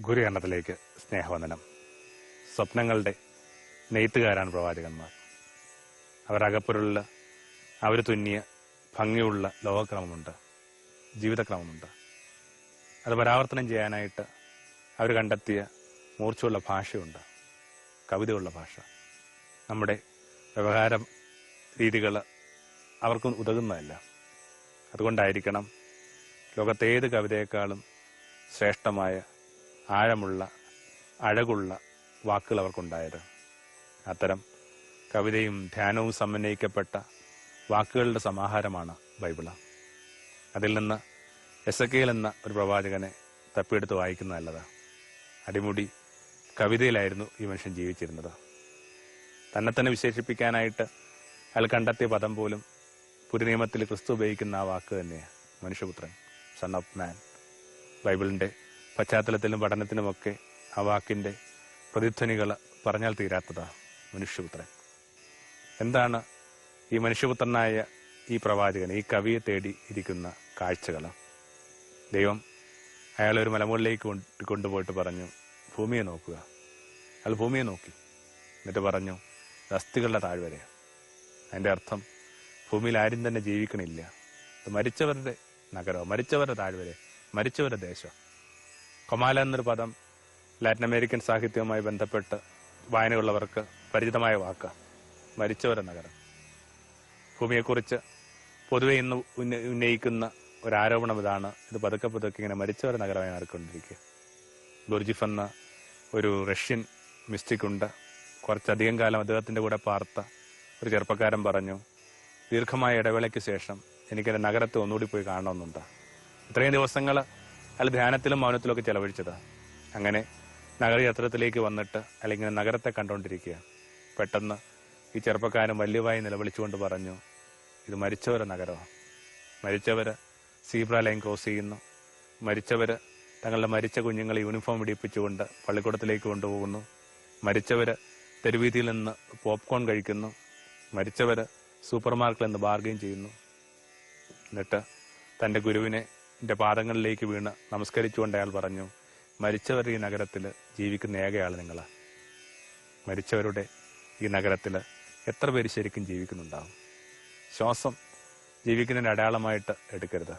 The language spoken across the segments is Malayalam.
ഗുരുകരണത്തിലേക്ക് സ്നേഹവന്ദനം. സ്വപ്നങ്ങളുടെ നെയ്ത്തുകാരാണ് പ്രവാചകന്മാർ. അവർ അകപ്പൊരുള്ള അവർ തുന്നിയ ഭംഗിയുള്ള ലോകക്രമമുണ്ട് ജീവിതക്രമമുണ്ട്. അത് പരാവർത്തനം ചെയ്യാനായിട്ട് അവർ കണ്ടെത്തിയ മൂർച്ചയുള്ള ഭാഷയുണ്ട് കവിതയുള്ള ഭാഷ. നമ്മുടെ വ്യവഹാര രീതികൾ അവർക്ക് ഉതകുന്നതല്ല. അതുകൊണ്ടായിരിക്കണം ലോകത്തേത് കവിതയെക്കാളും ശ്രേഷ്ഠമായ ആഴമുള്ള അഴകുള്ള വാക്കുകൾ അവർക്കുണ്ടായത്. അത്തരം കവിതയും ധ്യാനവും സമന്വയിക്കപ്പെട്ട വാക്കുകളുടെ സമാഹാരമാണ് ബൈബിൾ. അതിൽ നിന്ന് എസക്കേൽ എന്ന ഒരു പ്രവാചകനെ തപ്പിയെടുത്ത് വായിക്കുന്ന നല്ലത്. അടിമുടി കവിതയിലായിരുന്നു ഈ മനുഷ്യൻ ജീവിച്ചിരുന്നത്. തന്നെ തന്നെ വിശേഷിപ്പിക്കാനായിട്ട് അയാൾ കണ്ടെത്തിയ പദം പോലും പുതുനിയമത്തിൽ ക്രിസ്തു ഉപയോഗിക്കുന്ന ആ വാക്ക് തന്നെയാണ് മനുഷ്യപുത്രൻ സൺ ഓഫ് മാൻ ബൈബിളിന്റെ പശ്ചാത്തലത്തിലും പഠനത്തിലുമൊക്കെ ആ വാക്കിന്റെ പ്രതിധ്വനികൾ പറഞ്ഞാൽ തീരാത്തതാണ് മനുഷ്യപുത്രൻ. എന്താണ് ഈ മനുഷ്യപുത്രനായ ഈ പ്രവാചകൻ ഈ കവിയെ തേടി ഇരിക്കുന്ന കാഴ്ചകൾ? ദൈവം അയാളെ ഒരു മലമുകളിലേക്ക് കൊണ്ട് കൊണ്ടുപോയിട്ട് പറഞ്ഞു ഭൂമിയെ നോക്കുക. അയാൾ ഭൂമിയെ നോക്കി. എന്നിട്ട് പറഞ്ഞു "ഇത് അസ്ഥികളുടെ താഴ്വര അതിന്റെ അർത്ഥം ഭൂമിയിൽ ആരും തന്നെ ജീവിക്കണില്ല. മരിച്ചവരുടെ നഗരമോ മരിച്ചവരുടെ താഴ്വര മരിച്ചവരുടെ ദേശം. കൊമാല എന്നൊരു പദം ലാറ്റിൻ അമേരിക്കൻ സാഹിത്യവുമായി ബന്ധപ്പെട്ട് വായനയുള്ളവർക്ക് പരിചിതമായ വാക്ക്. മരിച്ചവരെ നഗരം. ഭൂമിയെക്കുറിച്ച് പൊതുവെ ഇന്ന് ഉന്ന- ഉന്നയിക്കുന്ന ഒരു ആരോപണം ഇതാണ്. ഇത് പതുക്കെ പതുക്കെ ഇങ്ങനെ മരിച്ചവരെ നഗരമായി മാറിക്കൊണ്ടിരിക്കുക. ഗുർജിഫ് എന്ന ഒരു റഷ്യൻ മിസ്റ്റിക് ഉണ്ട്. കുറച്ചധികം കാലം അദ്ദേഹത്തിന്റെ കൂടെ പാർത്ത ഒരു ചെറുപ്പക്കാരൻ പറഞ്ഞു ദീർഘമായ ഇടവേളയ്ക്ക് ശേഷം എനിക്കെന്റെ നഗരത്തെ ഒന്നുകൂടി പോയി കാണണമെന്നുണ്ട്. ഇത്രയും ദിവസങ്ങൾ അയാൾ ധ്യാനത്തിലും മൗനത്തിലും ഒക്കെ ചെലവഴിച്ചത്. അങ്ങനെ നഗരയാത്രത്തിലേക്ക് വന്നിട്ട് അല്ലെങ്കിൽ നഗരത്തെ കണ്ടുകൊണ്ടിരിക്കുക പെട്ടെന്ന് ഈ ചെറുപ്പക്കാരൻ വല്യവായി നിലവിളിച്ചുകൊണ്ട് പറഞ്ഞു ഇത് മരിച്ചവരെ നഗരമാണ് മരിച്ചവര് സീബ്ര ലൈൻ ക്രോസ് ചെയ്യുന്നു. മരിച്ചവര് തങ്ങളുടെ മരിച്ച കുഞ്ഞുങ്ങളെ യൂണിഫോം ഇടിപ്പിച്ചുകൊണ്ട് പള്ളിക്കൂടത്തിലേക്ക് കൊണ്ടുപോകുന്നു. മരിച്ചവര് തെരുവീതിയിൽ നിന്ന് പോപ്കോൺ കഴിക്കുന്നു. മരിച്ചവര് സൂപ്പർ മാർക്കറ്റിൽ നിന്ന് ബാർഗെയിൻ ചെയ്യുന്നു. എന്നിട്ട് തന്റെ ഗുരുവിനെ ന്റെ പാദങ്ങളിലേക്ക് വീണ് നമസ്കരിച്ചുകൊണ്ട് അയാൾ പറഞ്ഞു മരിച്ചവർ ഈ നഗരത്തിൽ ജീവിക്കുന്ന ഏകയാൾ നിങ്ങളാണ് മരിച്ചവരുടെ ഈ നഗരത്തിൽ എത്ര പേര് ശരിക്കും ജീവിക്കുന്നുണ്ടാവും? ശ്വാസം ജീവിക്കുന്നതിന്റെ അടയാളമായിട്ട് എടുക്കരുത്.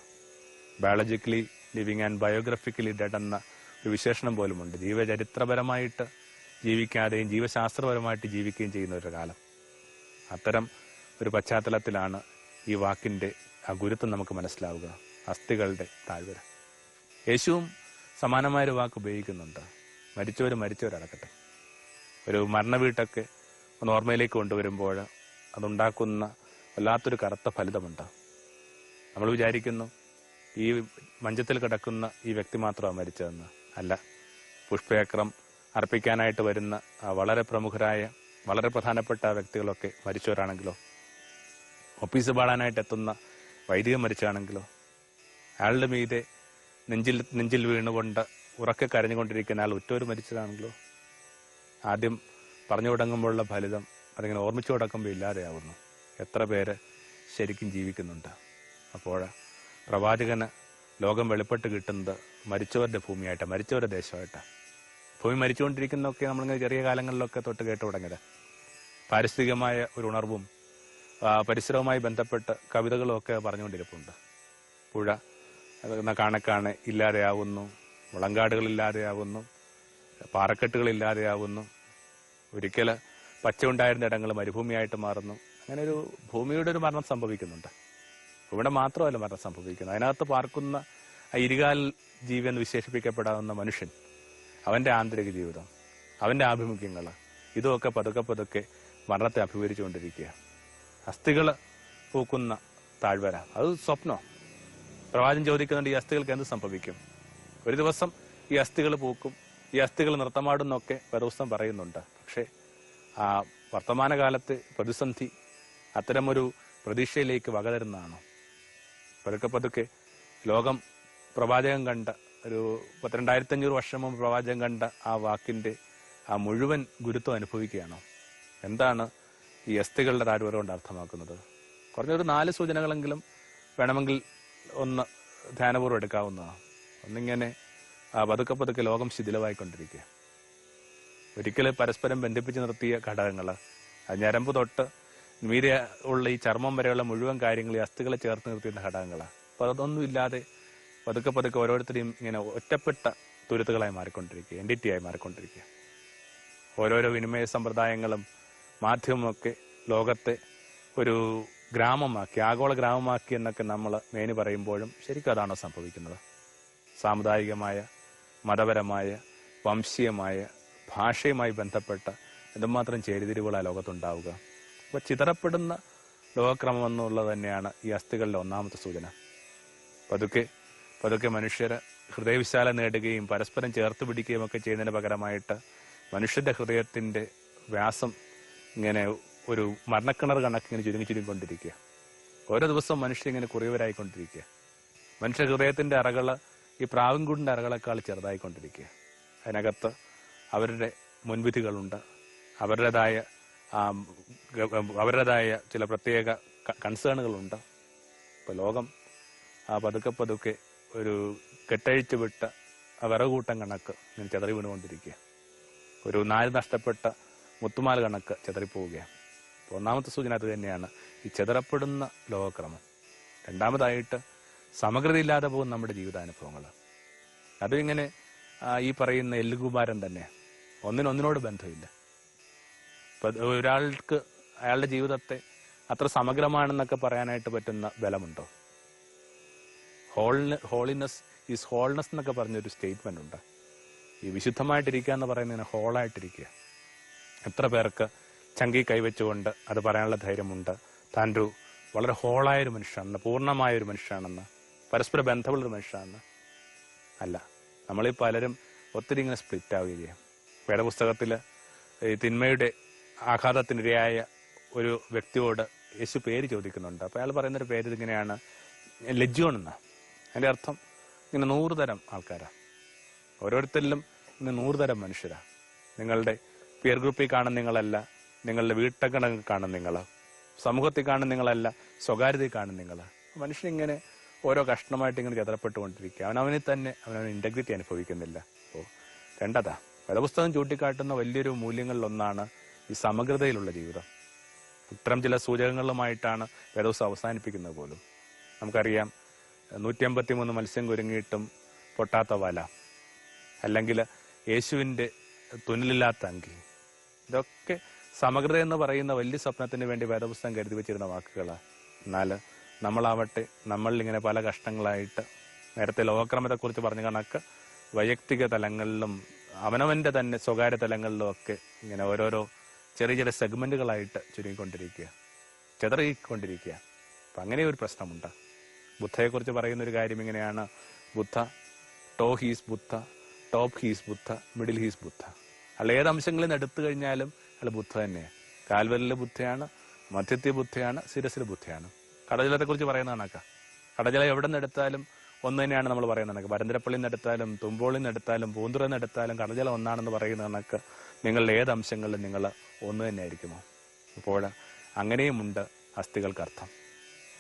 Biologically living and biographically dead എന്ന ഒരു വിശേഷണം പോലുമുണ്ട്. ജീവചരിത്രപരമായിട്ട് ജീവിക്കാതെയും ജീവശാസ്ത്രപരമായിട്ട് ജീവിക്കുകയും ചെയ്യുന്ന ഒരു കാലം. അത്തരം ഒരു പശ്ചാത്തലത്തിലാണ് ഈ വാക്കിന്റെ ആ ഗുരുത്വം നമുക്ക് മനസ്സിലാവുക. അസ്ഥികളുടെ താഴ്വര. യേശുവും സമാനമായ ഒരു വാക്ക് ഉപയോഗിക്കുന്നുണ്ട്. മരിച്ചവർ മരിച്ചവരടക്കട്ടെ. ഒരു മരണ വീട്ടൊക്കെ ഒന്ന് ഓർമ്മയിലേക്ക് കൊണ്ടുവരുമ്പോൾ അതുണ്ടാക്കുന്ന വല്ലാത്തൊരു കറുത്ത ഫലിതമുണ്ട്. നമ്മൾ വിചാരിക്കുന്നു ഈ മഞ്ചത്തിൽ കിടക്കുന്ന ഈ വ്യക്തി മാത്രമാണ് മരിച്ചതെന്ന് അല്ല. പുഷ്പചക്രം അർപ്പിക്കാനായിട്ട് വരുന്ന വളരെ പ്രമുഖരായ വളരെ പ്രധാനപ്പെട്ട വ്യക്തികളൊക്കെ മരിച്ചവരാണെങ്കിലോ? ഒപ്പീസ് പാടാനായിട്ട് എത്തുന്ന വൈദികം മരിച്ചാണെങ്കിലോ അയാളുടെ മീതെ നെഞ്ചിൽ നെഞ്ചിൽ വീണുകൊണ്ട് ഉറക്കെ കരഞ്ഞുകൊണ്ടിരിക്കുന്ന ആൾ ഉറ്റോര് മരിച്ചതാണല്ലോ ആദ്യം പറഞ്ഞു തുടങ്ങുമ്പോഴുള്ള ഫലിതം അതിങ്ങനെ ഓർമ്മിച്ചു തുടക്കുമ്പോൾ ഇല്ലാതെയാവുന്നു. എത്ര പേര് ശരിക്കും ജീവിക്കുന്നുണ്ട്. അപ്പോൾ പ്രവാചകന് ലോകം വെളിപ്പെട്ട് കിട്ടുന്നത് മരിച്ചവരുടെ ഭൂമിയായിട്ടാണ് മരിച്ചവരുടെ ദേശമായിട്ടാണ് ഭൂമി മരിച്ചുകൊണ്ടിരിക്കുന്നതൊക്കെ നമ്മളിങ്ങനെ ചെറിയ കാലങ്ങളിലൊക്കെ തൊട്ട് കേട്ട് തുടങ്ങിയത്. പാരിസ്ഥിതികമായ ഒരു ഉണർവും പരിസരവുമായി ബന്ധപ്പെട്ട് കവിതകളും ഒക്കെ പറഞ്ഞുകൊണ്ടിരിപ്പുണ്ട്. പുഴ അത് കാണെ കാണെ ഇല്ലാതെയാവുന്നു. മുളങ്കാടുകൾ ഇല്ലാതെയാവുന്നു പാറക്കെട്ടുകൾ ഇല്ലാതെയാവുന്നു ഒരിക്കൽ പച്ച ഉണ്ടായിരുന്ന ഇടങ്ങൾ മരുഭൂമിയായിട്ട് മാറുന്നു. അങ്ങനെ ഒരു ഭൂമിയുടെ ഒരു മരണം സംഭവിക്കുന്നുണ്ട്. ഇവിടെ മാത്രമല്ല മരണം സംഭവിക്കുന്നത്. അതിനകത്ത് പാർക്കുന്ന ഇരുകാൽ ജീവി എന്ന് വിശേഷിപ്പിക്കപ്പെടാവുന്ന മനുഷ്യൻ അവന്റെ ആന്തരിക ജീവിതം അവന്റെ ആഭിമുഖ്യങ്ങൾ ഇതൊക്കെ പതുക്കെ പതുക്കെ മരണത്തെ അഭിമുഖീകരിച്ചുകൊണ്ടിരിക്കുക അസ്ഥികൾ പൂക്കുന്ന താഴ്വര അത് സ്വപ്നം പ്രവാചകൻ ചോദിക്കുന്നുണ്ട് ഈ അസ്ഥികൾക്ക് എന്ത് സംഭവിക്കും? ഒരു ദിവസം ഈ അസ്ഥികൾ പൂക്കും ഈ അസ്ഥികൾ നൃത്തമാടും നൃത്തമാടുന്നൊക്കെ വേദോസ്തം പറയുന്നുണ്ട്. പക്ഷേ ആ വർത്തമാനകാലത്ത് പ്രതിസന്ധി അത്തരമൊരു പ്രതീക്ഷയിലേക്ക് വകതരുന്നതാണോ? പതുക്കെ പതുക്കെ ലോകം പ്രവാചകം കണ്ട ഒരു പത്തിരണ്ടായിരത്തി അഞ്ഞൂറ് വർഷം മുമ്പ് പ്രവാചകം കണ്ട ആ വാക്കിന്റെ ആ മുഴുവൻ ഗുരുത്വം അനുഭവിക്കുകയാണോ? എന്താണ് ഈ അസ്ഥികളുടെ താഴ്വര കൊണ്ട് അർത്ഥമാക്കുന്നത്? കുറഞ്ഞൊരു നാല് സൂചനകളെങ്കിലും വേണമെങ്കിൽ ഒന്ന് ധ്യാനപൂർവം എടുക്കാവുന്നതാണ് ഒന്നിങ്ങനെ പതുക്കെ പതുക്കെ ലോകം ശിഥിലമായിക്കൊണ്ടിരിക്കുക. ഒരിക്കലും പരസ്പരം ബന്ധിപ്പിച്ച് നിർത്തിയ ഘടകങ്ങൾ ഞരമ്പ് തൊട്ട് മീരെ ഉള്ള ഈ ചർമ്മം വരെയുള്ള മുഴുവൻ കാര്യങ്ങൾ ഈ അസ്ഥികളെ ചേർത്ത് നിർത്തിയിരുന്ന ഘടകങ്ങളാണ് അപ്പൊ അതൊന്നും ഇല്ലാതെ പതുക്കെ പതുക്കെ ഓരോരുത്തരെയും ഇങ്ങനെ ഒറ്റപ്പെട്ട തുരുത്തുകളായി മാറിക്കൊണ്ടിരിക്കുക എൻഡിറ്റിയായി മാറിക്കൊണ്ടിരിക്കുക. ഓരോരോ വിനിമയ സമ്പ്രദായങ്ങളും മാധ്യമമൊക്കെ ലോകത്തെ ഒരു ഗ്രാമമാക്കി ആഗോള ഗ്രാമമാക്കി എന്നൊക്കെ നമ്മൾ മേനി പറയുമ്പോഴും ശരിക്കും അതാണോ സംഭവിക്കുന്നത്? സാമുദായികമായ മതപരമായ വംശീയമായ ഭാഷയുമായി ബന്ധപ്പെട്ട എന്തുമാത്രം ചേരിതിരിവുകളാണ് ലോകത്തുണ്ടാവുക? അപ്പോൾ ചിതറപ്പെടുന്ന ലോകക്രമം എന്നുള്ളത് തന്നെയാണ് ഈ അസ്ഥികളുടെ ഒന്നാമത്തെ സൂചന. പതുക്കെ പതുക്കെ മനുഷ്യർ ഹൃദയവിശാല നേടുകയും പരസ്പരം ചേർത്ത് പിടിക്കുകയും ഒക്കെ ചെയ്യുന്നതിന് പകരമായിട്ട് മനുഷ്യന്റെ ഹൃദയത്തിന്റെ വ്യാസം ഇങ്ങനെ ഒരു മരണക്കിണർ കണക്ക് ഇങ്ങനെ ചുരുങ്ങി ചുരുങ്ങിക്കൊണ്ടിരിക്കുക ഓരോ ദിവസവും മനുഷ്യൻ ഇങ്ങനെ കുറയവരായിക്കൊണ്ടിരിക്കുക മനുഷ്യ ഹൃദയത്തിന്റെ അറകൾ ഈ പ്രാവിൻകൂടിന്റെ അറകളെക്കാൾ ചെറുതായിക്കൊണ്ടിരിക്കുക അതിനകത്ത് അവരുടെ മുൻവിധികളുണ്ട്. അവരുടേതായ അവരുടേതായ ചില പ്രത്യേക കൺസേണുകളുണ്ട്. ഇപ്പൊ ലോകം ആ പതുക്കെ പതുക്കെ ഒരു കെട്ടഴിച്ചു വിട്ട വിറകൂട്ടം കണക്ക് ഇങ്ങനെ ചെതറി വീണുകൊണ്ടിരിക്കുക ഒരു നാല് നഷ്ടപ്പെട്ട മുത്തുമാല കണക്ക് ചെതറിപ്പോവുകയാണ്. ഒന്നാമത്തെ സൂചന അത് തന്നെയാണ്. ഈ ചെതറപ്പെടുന്ന ലോകക്രമം. രണ്ടാമതായിട്ട് സമഗ്രതയില്ലാതെ പോകുന്ന നമ്മുടെ ജീവിതാനുഭവങ്ങൾ. അതിങ്ങനെ ഈ പറയുന്ന എല്ലുകുമാരൻ തന്നെ. ഒന്നിനൊന്നിനോട് ബന്ധമില്ല. ഒരാൾക്ക് അയാളുടെ ജീവിതത്തെ അത്ര സമഗ്രമാണെന്നൊക്കെ പറയാനായിട്ട് പറ്റുന്ന ബലമുണ്ടോ? ഹോളിന് ഹോളിനെസ് ഈസ് ഹോൾനെസ് എന്നൊക്കെ പറഞ്ഞൊരു സ്റ്റേറ്റ്മെന്റ് ഉണ്ട് ഈ വിശുദ്ധമായിട്ടിരിക്കുക എന്ന് പറയുന്നതിന് ഹോളായിട്ടിരിക്കുക. എത്ര പേർക്ക് ചങ്കി കൈവച്ചുകൊണ്ട് അത് പറയാനുള്ള ധൈര്യമുണ്ട്. താൻ ഒരു വളരെ ഹോളായ ഒരു മനുഷ്യനാണെന്ന് പൂർണമായ ഒരു മനുഷ്യനാണെന്ന് പരസ്പര ബന്ധമുള്ളൊരു മനുഷ്യനാണെന്ന് അല്ല. നമ്മളീ പലരും ഒത്തിരി ഇങ്ങനെ സ്പ്ലിറ്റ് ആവുകയും വേദപുസ്തകത്തിൽ ഈ തിന്മയുടെ ആഘാതത്തിനിരയായ ഒരു വ്യക്തിയോട് യേശു പേര് ചോദിക്കുന്നുണ്ട്. അപ്പോൾ അയാൾ പറയുന്നൊരു പേര് ഇങ്ങനെയാണ് ലജ്ജോൺ എന്ന അതിന്റെ അർത്ഥം ഇങ്ങനെ നൂറ് തരം ആൾക്കാരാ. ഓരോരുത്തരിലും ഇന്ന് നൂറ് തരം മനുഷ്യരാ. നിങ്ങളുടെ പിയർ ഗ്രൂപ്പിൽ കാണുന്ന നിങ്ങളല്ല നിങ്ങളുടെ വീട്ടക്കണക്ക് കാണും നിങ്ങൾ സമൂഹത്തിൽ കാണും നിങ്ങളല്ല സ്വകാര്യതയിൽ കാണും നിങ്ങൾ മനുഷ്യൻ ഇങ്ങനെ ഓരോ കഷ്ണമായിട്ട് ഇങ്ങനെ അവൻ അവനെ തന്നെ അവനവൻ ഇന്റഗ്രിറ്റി അനുഭവിക്കുന്നില്ല. അപ്പോൾ രണ്ടതാ. വേദപുസ്തകം ചൂണ്ടിക്കാട്ടുന്ന വലിയൊരു മൂല്യങ്ങളിലൊന്നാണ് ഈ സമഗ്രതയിലുള്ള ജീവിതം. ഇത്തരം ചില സൂചകങ്ങളുമായിട്ടാണ് വേദപുസ്തകം അവസാനിപ്പിക്കുന്നത് പോലും. നമുക്കറിയാം നൂറ്റി അമ്പത്തി മൂന്ന് മത്സ്യം കുരുങ്ങിയിട്ടും പൊട്ടാത്ത വല അല്ലെങ്കിൽ യേശുവിന്റെ തുന്നലില്ലാത്ത അങ്കി. ഇതൊക്കെ സമഗ്രത എന്ന് പറയുന്ന വലിയ സ്വപ്നത്തിന് വേണ്ടി വേദപുസ്തകം കരുതി വെച്ചിരുന്ന വാക്കുകളാണ് എന്നാൽ നമ്മളാവട്ടെ നമ്മളിൽ ഇങ്ങനെ പല കഷ്ടങ്ങളായിട്ട് നേരത്തെ ലോകക്രമത്തെക്കുറിച്ച് പറഞ്ഞ കണക്ക് വൈയക്തിക തലങ്ങളിലും അവനവന്റെ തന്നെ സ്വകാര്യ തലങ്ങളിലും ഒക്കെ ഇങ്ങനെ ഓരോരോ ചെറിയ ചെറിയ സെഗ്മെന്റുകളായിട്ട് ചുരുങ്ങിക്കൊണ്ടിരിക്കുക ചെതറിക്കൊണ്ടിരിക്കുക. അപ്പം അങ്ങനെ ഒരു പ്രശ്നമുണ്ട്. ബുദ്ധയെക്കുറിച്ച് പറയുന്ന ഒരു കാര്യം ഇങ്ങനെയാണ്. Buddha toe is Buddha top is Buddha middle is Buddha. അല്ല ഏത് അംശങ്ങളിൽ നിന്ന് എടുത്തു കഴിഞ്ഞാലും അയാൾ ബുദ്ധ തന്നെയാണ് കാൽവലിലെ ബുദ്ധയാണ് മധ്യത്തെ ബുദ്ധയാണ് ശിരസിലെ ബുദ്ധയാണ്. കടജലത്തെക്കുറിച്ച് പറയുന്ന കണക്കാ കടജലം എവിടെ നിന്നെടുത്താലും ഒന്ന് തന്നെയാണ് നമ്മൾ പറയുന്നത് കണക്ക് പരന്തരപ്പള്ളിയിൽ നിന്നെടുത്താലും തുമ്പോളിൽ നിന്നെടുത്താലും പൂന്തുറ പൂന്തുറയിൽ കടജല ഒന്നാണെന്ന് പറയുന്ന കണക്ക് നിങ്ങളുടെ ഏത് അംശങ്ങളിലും നിങ്ങൾ ഒന്ന് തന്നെ ആയിരിക്കുമോ അപ്പോൾ അങ്ങനെയുമുണ്ട് അസ്ഥികൾക്ക് അർത്ഥം.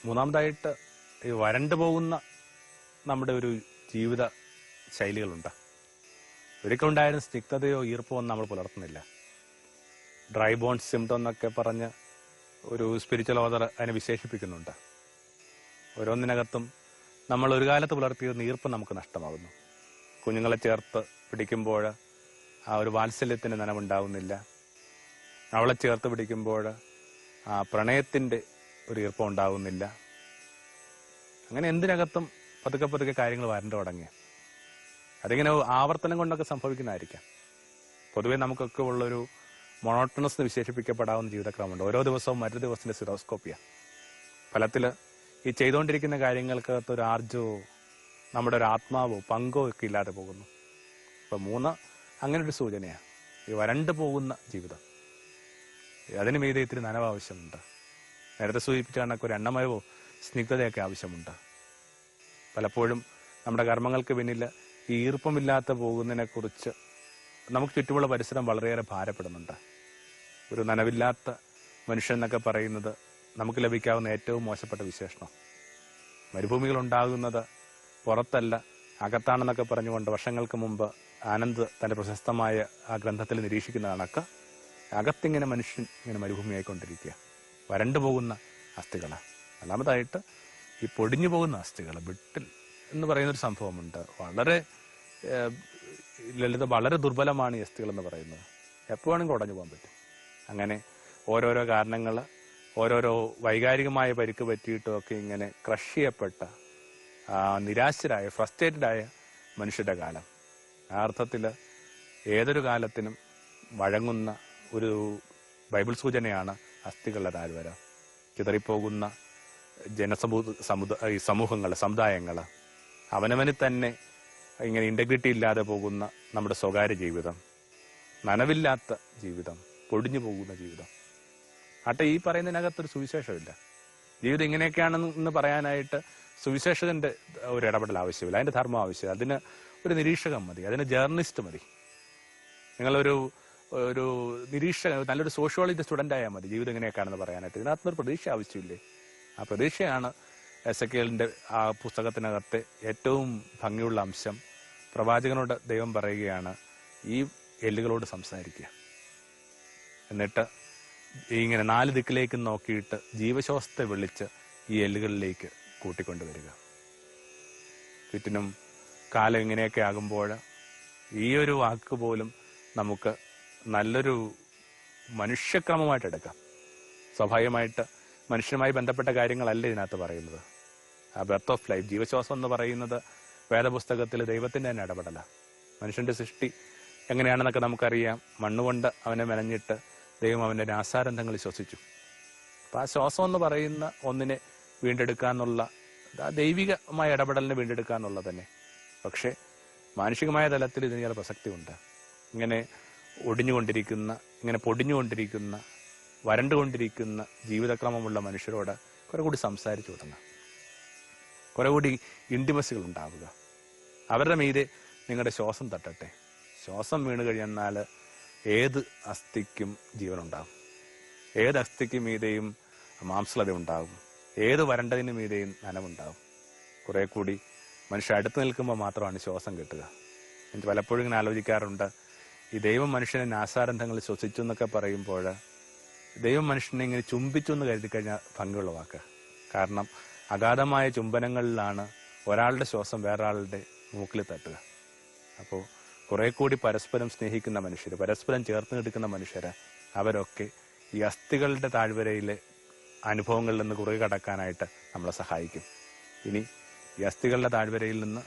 മൂന്നാമതായിട്ട് ഈ വരണ്ടു പോകുന്ന നമ്മുടെ ഒരു ജീവിത ശൈലികളുണ്ട്. ഒരിക്കലുണ്ടായിരുന്ന സ്നിഗ്ധതയോ ഈർപ്പോ ഒന്നും നമ്മൾ പുലർത്തുന്നില്ല. ഡ്രൈ ബോൺ സിംറ്റം എന്നൊക്കെ പറഞ്ഞ് ഒരു സ്പിരിച്വൽ ഓതർ അതിനെ വിശേഷിപ്പിക്കുന്നുണ്ട്. ഓരോന്നിനകത്തും നമ്മൾ ഒരു കാലത്ത് പുലർത്തിയ നീർപ്പ് നമുക്ക് നഷ്ടമാകുന്നു. കുഞ്ഞുങ്ങളെ ചേർത്ത് പിടിക്കുമ്പോൾ ആ ഒരു വാത്സല്യത്തിന് നനവുണ്ടാവുന്നില്ല. അവളെ ചേർത്ത് പിടിക്കുമ്പോൾ ആ പ്രണയത്തിന്റെ ഒരു ഈർപ്പം ഉണ്ടാവുന്നില്ല. അങ്ങനെ എന്തിനകത്തും പതുക്കെ പതുക്കെ കാര്യങ്ങൾ വരണ്ട തുടങ്ങി. അതിങ്ങനെ ആവർത്തനം കൊണ്ടൊക്കെ സംഭവിക്കുന്നതായിരിക്കാം. പൊതുവെ നമുക്കൊക്കെ ഉള്ളൊരു മൊണോട്ടണസ് എന്ന് വിശേഷിപ്പിക്കപ്പെടാവുന്ന ജീവിതക്രമമുണ്ട്. ഓരോ ദിവസവും മറ്റു ദിവസത്തിന്റെ സിറോസ്കോപ്പിയ ഫലത്തിൽ ഈ ചെയ്തുകൊണ്ടിരിക്കുന്ന കാര്യങ്ങൾക്കകത്ത് ഒരു ആർജവോ നമ്മുടെ ഒരു ആത്മാവോ പങ്കോ ഒക്കെ ഇല്ലാതെ പോകുന്നു. അപ്പൊ മൂന്ന് അങ്ങനെ ഒരു സൂചനയാണ് ഈ വരണ്ടു പോകുന്ന ജീവിതം. അതിന് മീതെ ഇത്തിരി നനവ് ആവശ്യമുണ്ട് നേരത്തെ സൂചിപ്പിച്ച കണക്ക് ഒരു എണ്ണമയവോ സ്നിഗ്ധതയൊക്കെ ആവശ്യമുണ്ട്. പലപ്പോഴും നമ്മുടെ കർമ്മങ്ങൾക്ക് പിന്നിൽ ഈ ഈർപ്പമില്ലാത്ത പോകുന്നതിനെ കുറിച്ച് നമുക്ക് ചുറ്റുമുള്ള പരിസരം വളരെയേറെ ഭാരപ്പെടുന്നുണ്ട്. ഒരു നനവില്ലാത്ത മനുഷ്യൻ എന്നൊക്കെ പറയുന്നത് നമുക്ക് ലഭിക്കാവുന്ന ഏറ്റവും മോശപ്പെട്ട വിശേഷണം. മരുഭൂമികൾ ഉണ്ടാകുന്നത് പുറത്തല്ല അകത്താണെന്നൊക്കെ പറഞ്ഞുകൊണ്ട് വർഷങ്ങൾക്ക് മുമ്പ് ആനന്ദ് തന്റെ പ്രശസ്തമായ ആ ഗ്രന്ഥത്തിൽ നിരീക്ഷിക്കുന്ന കണക്ക് അകത്തിങ്ങനെ മനുഷ്യൻ ഇങ്ങനെ മരുഭൂമിയായിക്കൊണ്ടിരിക്കുക. വരണ്ടു പോകുന്ന അസ്ഥികൾ രണ്ടാമതായിട്ട് ഈ പൊടിഞ്ഞു പോകുന്ന അസ്ഥികൾ വിട്ടിൽ എന്ന് പറയുന്നൊരു സംഭവമുണ്ട്. വളരെ ലളിത വളരെ ദുർബലമാണ് ഈ അസ്ഥികൾ എന്ന് പറയുന്നത്. എപ്പോൾ വേണമെങ്കിൽ ഉടഞ്ഞു പോകാൻ പറ്റും. അങ്ങനെ ഓരോരോ കാരണങ്ങൾ ഓരോരോ വൈകാരികമായ പരിക്ക് പറ്റിയിട്ടും ഒക്കെ ഇങ്ങനെ ക്രഷ് ചെയ്യപ്പെട്ട നിരാശരായ ഫ്രസ്ട്രേറ്റഡ് ആയ മനുഷ്യരുടെ കാലം. ആ അർത്ഥത്തിൽ ഏതൊരു കാലത്തിനും വഴങ്ങുന്ന ഒരു ബൈബിൾ സൂചനയാണ് അസ്ഥികളുടെ താഴ്വര. ചിതറിപ്പോകുന്ന ജനസമൂ സമുദ സമൂഹങ്ങൾ സമുദായങ്ങൾ അവനവന് തന്നെ ഇങ്ങനെ ഇന്റഗ്രിറ്റി ഇല്ലാതെ പോകുന്ന നമ്മുടെ സ്വകാര്യ ജീവിതം നനവില്ലാത്ത ജീവിതം പൊടിഞ്ഞു പോകുന്ന ജീവിതം. ആട്ടെ ഈ പറയുന്നതിനകത്തൊരു സുവിശേഷമില്ല. ജീവിതം ഇങ്ങനെയൊക്കെയാണെന്ന് എന്ന് പറയാനായിട്ട് സുവിശേഷത്തിന്റെ ഒരു ഇടപെടൽ ആവശ്യമില്ല. അതിന്റെ ധർമ്മം ആവശ്യമില്ല. അതിന് ഒരു നിരീക്ഷകൻ മതി. അതിന് ജേർണലിസ്റ്റ് മതി. നിങ്ങളൊരു ഒരു നിരീക്ഷകൻ നല്ലൊരു സോഷ്യോളജി സ്റ്റുഡന്റ് ആയാൽ മതി ജീവിതം എങ്ങനെയൊക്കെയാണെന്ന് പറയാനായിട്ട്. ഇതിനകത്തൊരു പ്രതീക്ഷ ആവശ്യമില്ലേ? ആ പ്രതീക്ഷയാണ് എസ് എ കെലിന്റെ ആ പുസ്തകത്തിനകത്തെ ഏറ്റവും ഭംഗിയുള്ള അംശം. പ്രവാചകനോട് ദൈവം പറയുകയാണ് ഈ എല്ലുകളോട് സംസാരിക്കുക. എന്നിട്ട് ഇങ്ങനെ നാല് ദിക്കിലേക്ക് നോക്കിയിട്ട് ജീവശ്വാസത്തെ വിളിച്ച് ഈ എല്ലുകളിലേക്ക് കൂട്ടിക്കൊണ്ടുവരിക. ചുറ്റിനും കാലം ഇങ്ങനെയൊക്കെ ആകുമ്പോൾ ഈ ഒരു വാക്ക് പോലും നമുക്ക് നല്ലൊരു മനുഷ്യക്രമമായിട്ട് എടുക്കാം. സ്വാഭാവികമായിട്ട് മനുഷ്യനുമായി ബന്ധപ്പെട്ട കാര്യങ്ങളല്ല ഇതിനകത്ത് പറയുന്നത്. ആ ബർത്ത് ഓഫ് ലൈഫ് ജീവശ്വാസം എന്ന് പറയുന്നത് വേദപുസ്തകത്തിൽ ദൈവത്തിന്റെ തന്നെ ഇടപെടല. മനുഷ്യന്റെ സൃഷ്ടി എങ്ങനെയാണെന്നൊക്കെ നമുക്കറിയാം. മണ്ണുകൊണ്ട് അവനെ മെനഞ്ഞിട്ട് ദൈവം അവന്റെ രാസാരന്ധങ്ങൾ ശ്വസിച്ചു. അപ്പം ആ ശ്വാസം എന്ന് പറയുന്ന ഒന്നിനെ വീണ്ടെടുക്കുക എന്നുള്ള ആ ദൈവികമായ ഇടപെടലിനെ വീണ്ടെടുക്കുക എന്നുള്ളത് തന്നെ. പക്ഷേ മാനുഷികമായ തലത്തിൽ ഇതിന് ചില പ്രസക്തിയുണ്ട്. ഇങ്ങനെ ഒടിഞ്ഞുകൊണ്ടിരിക്കുന്ന ഇങ്ങനെ പൊടിഞ്ഞുകൊണ്ടിരിക്കുന്ന വരണ്ടുകൊണ്ടിരിക്കുന്ന ജീവിതക്രമമുള്ള മനുഷ്യരോട് കുറെ കൂടി സംസാരിച്ചു തുടങ്ങുക കുറെ കൂടി ഇന്റിമസികൾ ഉണ്ടാവുക. അവരുടെ മീതെ നിങ്ങളുടെ ശ്വാസം തട്ടട്ടെ. ശ്വാസം വീണ് കഴിഞ്ഞാൽ ഏത് അസ്ഥിക്കും ജീവനുണ്ടാകും ഏത് അസ്ഥിക്ക് മീതെയും മാംസളത ഉണ്ടാകും ഏത് വരണ്ടതിന് മീതെയും നനവുണ്ടാകും കുറെ കൂടി മനുഷ്യ അടുത്ത് നിൽക്കുമ്പോൾ മാത്രമാണ് ശ്വാസം കിട്ടുക. എനിക്ക് പലപ്പോഴും ഇങ്ങനെ ആലോചിക്കാറുണ്ട്. ഈ ദൈവം മനുഷ്യനെ നാസാരന്ധങ്ങൾ ശ്വസിച്ചു എന്നൊക്കെ പറയുമ്പോൾ ദൈവം മനുഷ്യനെ ഇങ്ങനെ ചുംബിച്ചു എന്ന് കരുതി കഴിഞ്ഞാൽ ഭംഗിയുള്ള വാക്ക്. കാരണം അഗാധമായ ചുംബനങ്ങളിലാണ് ഒരാളുടെ ശ്വാസം വേറൊരാളുടെ മൂക്കിൽ തട്ടുക. അപ്പോൾ കുറെ കൂടി പരസ്പരം സ്നേഹിക്കുന്ന മനുഷ്യർ പരസ്പരം ചേർത്ത് നിൽക്കുന്ന മനുഷ്യർ അവരൊക്കെ ഈ അസ്ഥികളുടെ താഴ്വരയിലെ അനുഭവങ്ങളിൽ നിന്ന് കുറുകെ കടക്കാനായിട്ട് നമ്മളെ സഹായിക്കും. ഇനി ഈ അസ്ഥികളുടെ താഴ്വരയിൽ നിന്ന്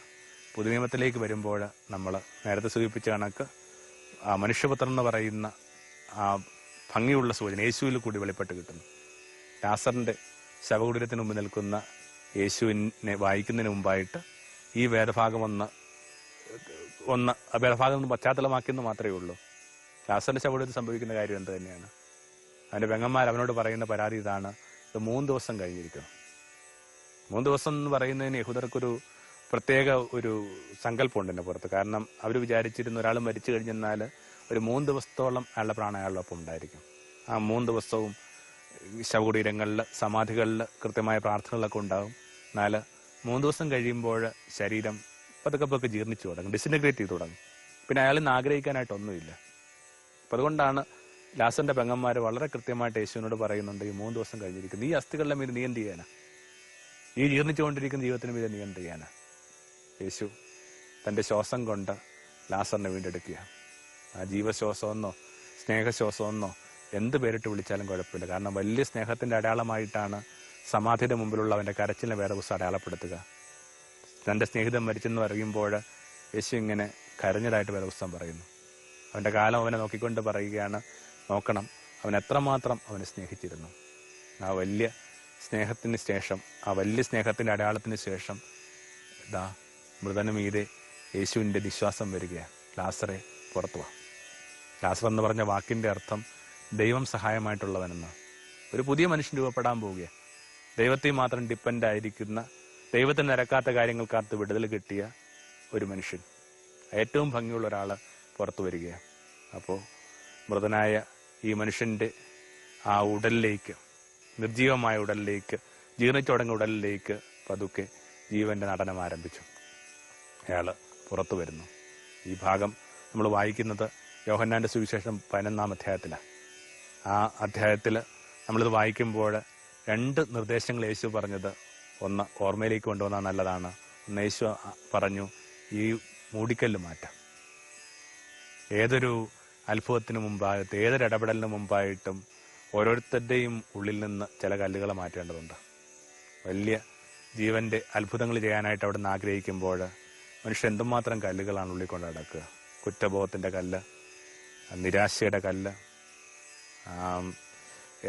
പുതുനിയമത്തിലേക്ക് വരുമ്പോൾ നമ്മൾ നേരത്തെ സൂചിപ്പിച്ച കണക്ക് മനുഷ്യപുത്രൻ എന്ന് പറയുന്ന ആ ഭംഗിയുള്ള സൂചന യേശുവിൽ കൂടി വെളിപ്പെട്ട് കിട്ടുന്നു. ലാസറിന്റെ ശവകുടീരത്തിന് മുമ്പ് നിൽക്കുന്ന യേശുവിനെ വായിക്കുന്നതിന് മുമ്പായിട്ട് ഈ വേദഭാഗം ഒന്ന് ഒന്ന് വേദഭാഗം ഒന്ന് പശ്ചാത്തലമാക്കിയെന്ന് മാത്രമേ ഉള്ളൂ. ലാസറിന്റെ ശവകുടീരത്തിൽ സംഭവിക്കുന്ന കാര്യം എന്ത് തന്നെയാണ്? അവന്റെ പെങ്ങന്മാർ അവനോട് പറയുന്ന പരാതി ഇതാണ്. ഇത് മൂന്ന് ദിവസം കഴിഞ്ഞിരിക്കുന്നു. മൂന്ന് ദിവസം എന്ന് പറയുന്നതിന് യഹൂദർക്കൊരു പ്രത്യേക ഒരു സങ്കല്പമുണ്ട് എന്റെ പുറത്ത്. കാരണം അവർ വിചാരിച്ചിരുന്ന ഒരാൾ മരിച്ചു കഴിഞ്ഞെന്നാൽ ഒരു മൂന്ന് ദിവസത്തോളം അയാളുടെ പ്രാണ അയാളുടെ ഒപ്പം ഉണ്ടായിരിക്കും. ആ മൂന്ന് ദിവസവും ശവകുടീരങ്ങളിൽ സമാധികളിൽ കൃത്യമായ പ്രാർത്ഥനകളൊക്കെ ഉണ്ടാകും നാല് മൂന്ന് ദിവസം കഴിയുമ്പോൾ ശരീരം പതുക്കെ പതുക്കെ ജീർണിച്ചു തുടങ്ങും ഡിസിന്റഗ്രേറ്റ് ചെയ്ത് തുടങ്ങും. പിന്നെ അയാളിന്ന് ആഗ്രഹിക്കാനായിട്ടൊന്നുമില്ല അപ്പം അതുകൊണ്ടാണ് ലാസന്റെ പെങ്ങന്മാർ വളരെ കൃത്യമായിട്ട് യേശുവിനോട് പറയുന്നുണ്ട് ഈ മൂന്ന് ദിവസം കഴിഞ്ഞിരിക്കുന്നു. ഈ അസ്ഥികളുടെ മീത് നീ എന്ത് ചെയ്യാനാ? ഈ ജീർണിച്ചുകൊണ്ടിരിക്കുന്ന ജീവിതത്തിന് മീത് നീ എന്ത് ചെയ്യാനാ? യേശു തന്റെ ശ്വാസം കൊണ്ട് ലാസറിനെ വീണ്ടെടുക്കുക ആ ജീവശ്വാസമെന്നോ സ്നേഹശ്വാസമെന്നോ എന്ത് പേരിട്ട് വിളിച്ചാലും കുഴപ്പമില്ല. കാരണം വലിയ സ്നേഹത്തിന്റെ അടയാളമായിട്ടാണ് സമാധിയുടെ മുമ്പിലുള്ള അവന്റെ കരച്ചിലിനെ വേറെ പുസ്തകം അടയാളപ്പെടുത്തുക. തന്റെ സ്നേഹിതം മരിച്ചെന്ന് പറയുമ്പോൾ യേശു ഇങ്ങനെ കരഞ്ഞതായിട്ട് വേറെ പുസ്തകം പറയുന്നു. അവന്റെ കാലം അവനെ നോക്കിക്കൊണ്ട് പറയുകയാണ് നോക്കണം അവൻ എത്രമാത്രം അവനെ സ്നേഹിച്ചിരുന്നു. ആ വലിയ സ്നേഹത്തിന് ശേഷം ആ വലിയ സ്നേഹത്തിന്റെ അടയാളത്തിന് ശേഷം ഇതാ മൃതനുമീതെ മീതെ യേശുവിന്റെ നിശ്വാസം വരികയാണ്. ലാസറെ പുറത്തു വാ. ലാസർ എന്ന് പറഞ്ഞ വാക്കിന്റെ അർത്ഥം ദൈവം സഹായമായിട്ടുള്ളവനെന്ന്. ഒരു പുതിയ മനുഷ്യൻ രൂപപ്പെടാൻ പോവുകയാണ് ദൈവത്തെ മാത്രം ഡിപ്പെൻഡ് ആയിരിക്കുന്ന ദൈവത്തിന് നിരക്കാത്ത കാര്യങ്ങൾക്കകത്ത് വിടുതൽ കിട്ടിയ ഒരു മനുഷ്യൻ. ഏറ്റവും ഭംഗിയുള്ള ഒരാൾ പുറത്തു വരികയാണ് അപ്പോൾ മൃതനായ ഈ മനുഷ്യന്റെ ആ ഉടലിലേക്ക് നിർജീവമായ ഉടലിലേക്ക് ജീർണിച്ചുടങ്ങിയ ഉടലിലേക്ക് പതുക്കെ ജീവന്റെ നടനം ആരംഭിച്ചു. അയാൾ പുറത്തു വരുന്നു. ഈ ഭാഗം നമ്മൾ വായിക്കുന്നത് യോഹന്നാന്റെ സുവിശേഷം പതിനൊന്നാം അധ്യായത്തിലാണ് ആ അധ്യായത്തിൽ നമ്മളിത് വായിക്കുമ്പോൾ രണ്ട് നിർദ്ദേശങ്ങൾ യേശു പറഞ്ഞത്. ഒന്ന് ഓർമ്മയിലേക്ക് കൊണ്ടുവന്നാൽ നല്ലതാണ്. ഒന്ന് യേശു പറഞ്ഞു ഈ മൂടിക്കല്ല് മാറ്റാം. ഏതൊരു അത്ഭുതത്തിന് മുമ്പായിട്ട് ഏതൊരു ഇടപെടലിന് മുമ്പായിട്ടും ഓരോരുത്തരുടെയും ഉള്ളിൽ നിന്ന് ചില കല്ലുകൾ മാറ്റേണ്ടതുണ്ട്. വലിയ ജീവന്റെ അത്ഭുതങ്ങൾ ചെയ്യാനായിട്ട് അവിടെ നിന്ന് ആഗ്രഹിക്കുമ്പോൾ മനുഷ്യൻ എന്തുമാത്രം കല്ലുകളാണ് ഉള്ളിൽ കൊണ്ട് നടക്കുക? കുറ്റബോധത്തിന്റെ കല്ല് നിരാശയുടെ കല്ല്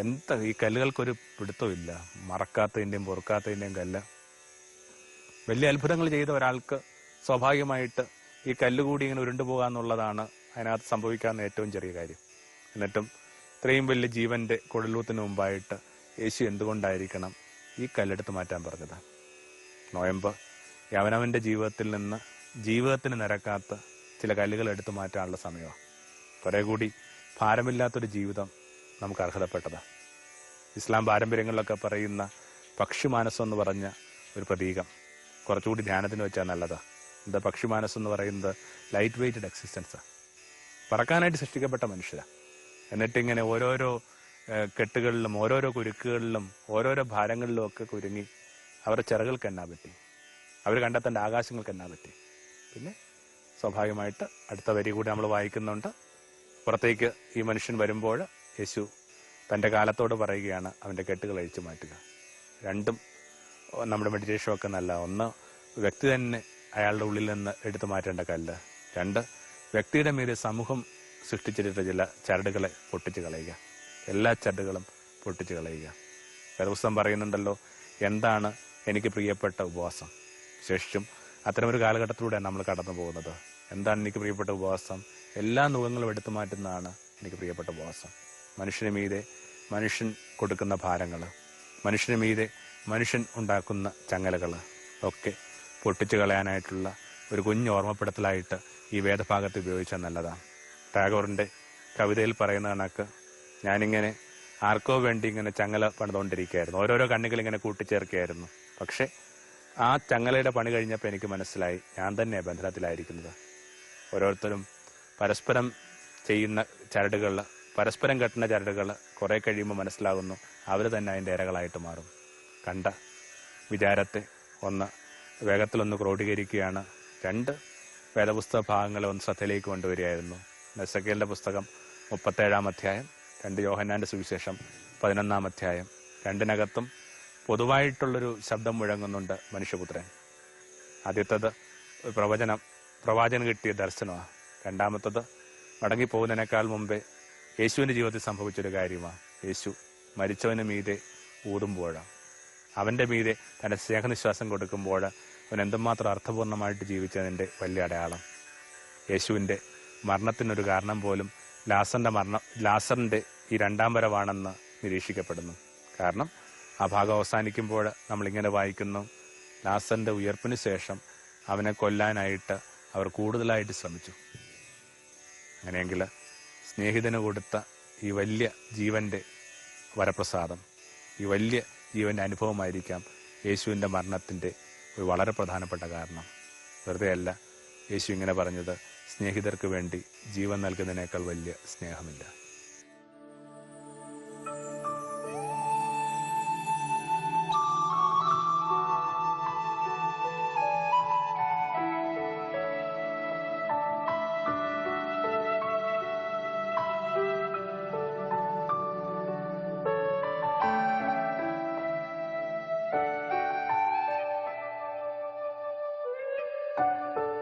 എന്താ ഈ കല്ലുകൾക്കൊരു പിടുത്തമില്ല മറക്കാത്തതിന്റെയും പൊറുക്കാത്തതിന്റെയും കല്ല്. വലിയ അത്ഭുതങ്ങൾ ചെയ്ത ഒരാൾക്ക് സ്വാഭാവികമായിട്ട് ഈ കല്ലുകൂടി ഇങ്ങനെ ഉരുണ്ടു പോകുക എന്നുള്ളതാണ് അതിനകത്ത് സംഭവിക്കാവുന്ന ഏറ്റവും ചെറിയ കാര്യം. എന്നിട്ടും ഇത്രയും വലിയ ജീവന്റെ കുഴലൂത്തിന് മുമ്പായിട്ട് യേശു എന്തുകൊണ്ടായിരിക്കണം ഈ കല്ലെടുത്ത് മാറ്റാൻ പറഞ്ഞത്? നോയമ്പ് യവനവന്റെ ജീവിതത്തിൽ നിന്ന് ജീവിതത്തിന് നിരക്കാത്ത ചില കല്ലുകൾ എടുത്തു മാറ്റാനുള്ള സമയമാണ് കുറെ കൂടി ഭാരമില്ലാത്തൊരു ജീവിതം നമുക്ക് അർഹതപ്പെട്ടതാണ് ഇസ്ലാം പാരമ്പര്യങ്ങളിലൊക്കെ പറയുന്ന പക്ഷിമാനസം എന്ന് പറഞ്ഞ ഒരു പ്രതീകം. കുറച്ചുകൂടി ധ്യാനത്തിന് വെച്ചാൽ നല്ലതാ. എന്താ പക്ഷിമാനസം എന്ന് പറയുന്നത്? ലൈറ്റ് വെയ്റ്റഡ് എക്സിസ്റ്റൻസാണ് പറക്കാനായിട്ട് സൃഷ്ടിക്കപ്പെട്ട മനുഷ്യരാണ് എന്നിട്ടിങ്ങനെ ഓരോരോ കെട്ടുകളിലും ഓരോരോ കുരുക്കുകളിലും ഓരോരോ ഭാരങ്ങളിലും ഒക്കെ കുരുങ്ങി അവരുടെ ചിറകൾക്ക് എന്നാ പറ്റി? അവർ കണ്ടെത്തേണ്ട ആകാശങ്ങൾക്ക് എന്നാ പറ്റി? പിന്നെ സ്വാഭാവികമായിട്ട് അടുത്ത വരി കൂടി നമ്മൾ വായിക്കുന്നുണ്ട്. പുറത്തേക്ക് ഈ മനുഷ്യൻ വരുമ്പോൾ യേശു തന്റെ കാലത്തോട് പറയുകയാണ് അവന്റെ കെട്ടുകൾ അഴിച്ചു മാറ്റുക. രണ്ടും നമ്മുടെ മെഡിറ്റേഷനൊക്കെ നല്ല. ഒന്ന് വ്യക്തി തന്നെ അയാളുടെ ഉള്ളിൽ നിന്ന് എടുത്തു മാറ്റേണ്ട കല്ല്. രണ്ട് വ്യക്തിയുടെ മീതെ സമൂഹം സൃഷ്ടിച്ചിട്ടുള്ള ചില ചരടുകളെ പൊട്ടിച്ചു കളയുക. എല്ലാ ചരടുകളും പൊട്ടിച്ചു കളയുക. ദിവസം പറയുന്നുണ്ടല്ലോ എന്താണ് എനിക്ക് പ്രിയപ്പെട്ട ഉപവാസം? ശേഷിച്ചും അത്തരമൊരു കാലഘട്ടത്തിലൂടെയാണ് നമ്മൾ കടന്നു പോകുന്നത്. എന്താണ് എനിക്ക് പ്രിയപ്പെട്ട ഉപവാസം? എല്ലാ നുഖങ്ങളും എടുത്തു മാറ്റുന്നതാണ് എനിക്ക് പ്രിയപ്പെട്ട ഉപവാസം. മനുഷ്യന് മീതെ മനുഷ്യൻ കൊടുക്കുന്ന ഭാരങ്ങൾ മനുഷ്യന് മീതെ മനുഷ്യൻ ഉണ്ടാക്കുന്ന ചങ്ങലകൾ ഒക്കെ പൊട്ടിച്ചു കളയാനായിട്ടുള്ള ഒരു കുഞ്ഞ് ഓർമ്മപ്പെടുത്തലായിട്ട് ഈ വേദഭാഗത്ത് ഉപയോഗിച്ചാൽ നല്ലതാണ് ടാഗോറിന്റെ കവിതയിൽ പറയുന്ന കണക്ക് ഞാനിങ്ങനെ ആർക്കോ വേണ്ടി ഇങ്ങനെ ചങ്ങല പണിതുകൊണ്ടിരിക്കുകയായിരുന്നു. ഓരോരോ കണ്ണുകൾ ഇങ്ങനെ കൂട്ടിച്ചേർക്കുകയായിരുന്നു. പക്ഷെ ആ ചങ്ങലയുടെ പണി കഴിഞ്ഞപ്പോൾ എനിക്ക് മനസ്സിലായി ഞാൻ തന്നെ ബന്ധനത്തിലായിരിക്കുന്നത്. ഓരോരുത്തരും പരസ്പരം ചെയ്യുന്ന ചരടുകൾ പരസ്പരം കെട്ടുന്ന ചരടുകൾ കുറെ കഴിയുമ്പോൾ മനസ്സിലാകുന്നു. അവർ തന്നെ അതിന്റെ ഇരകളായിട്ട് മാറും. കണ്ട വിചാരത്തെ ഒന്ന് വേഗത്തിലൊന്ന് ക്രോഡീകരിക്കുകയാണ്. രണ്ട് വേദപുസ്തക ഭാഗങ്ങളെ ഒന്ന് ശ്രദ്ധയിലേക്ക് കൊണ്ടുവരികയായിരുന്നു. നെസക്കേലിന്റെ പുസ്തകം മുപ്പത്തേഴാം അധ്യായം രണ്ട് യോഹന്നാന്റെ സുവിശേഷം പതിനൊന്നാം അധ്യായം. രണ്ടിനകത്തും പൊതുവായിട്ടുള്ളൊരു ശബ്ദം മുഴങ്ങുന്നുണ്ട് മനുഷ്യപുത്രൻ. ആദ്യത്തത് പ്രവചനം പ്രവാചനം കിട്ടിയ ദർശനമാണ് രണ്ടാമത്തത് മടങ്ങിപ്പോകുന്നതിനേക്കാൾ മുമ്പേ യേശുവിന്റെ ജീവിതത്തിൽ സംഭവിച്ചൊരു കാര്യമാണ് യേശു മരിച്ചവന് മീതെ ഊടുമ്പോഴാണ് അവന്റെ മീതെ തന്റെ സ്നേഹനിശ്വാസം കൊടുക്കുമ്പോൾ അവൻ എന്തുമാത്രം അർത്ഥപൂർണമായിട്ട് ജീവിച്ചതിന്റെ വലിയ അടയാളം. യേശുവിന്റെ മരണത്തിനൊരു കാരണം പോലും ലാസറിന്റെ മരണം ലാസറിന്റെ ഈ രണ്ടാം വരവാണെന്ന് നിരീക്ഷിക്കപ്പെടുന്നു. കാരണം ആ ഭാഗം അവസാനിക്കുമ്പോൾ നമ്മളിങ്ങനെ വായിക്കുന്നു ലാസറിന്റെ ഉയർപ്പിന് ശേഷം അവനെ കൊല്ലാനായിട്ട് അവർ കൂടുതലായിട്ട് ശ്രമിച്ചു. അങ്ങനെയെങ്കിൽ സ്നേഹിതന് കൊടുത്ത ഈ വലിയ ജീവന്റെ വരപ്രസാദം ഈ വലിയ ജീവന്റെ അനുഭവമായിരിക്കാം യേശുവിന്റെ മരണത്തിന്റെ ഒരു വളരെ പ്രധാനപ്പെട്ട കാരണം. വെറുതെ അല്ല യേശു ഇങ്ങനെ പറഞ്ഞത് സ്നേഹിതർക്ക് വേണ്ടി ജീവൻ നൽകുന്നതിനേക്കാൾ വലിയ സ്നേഹമില്ല.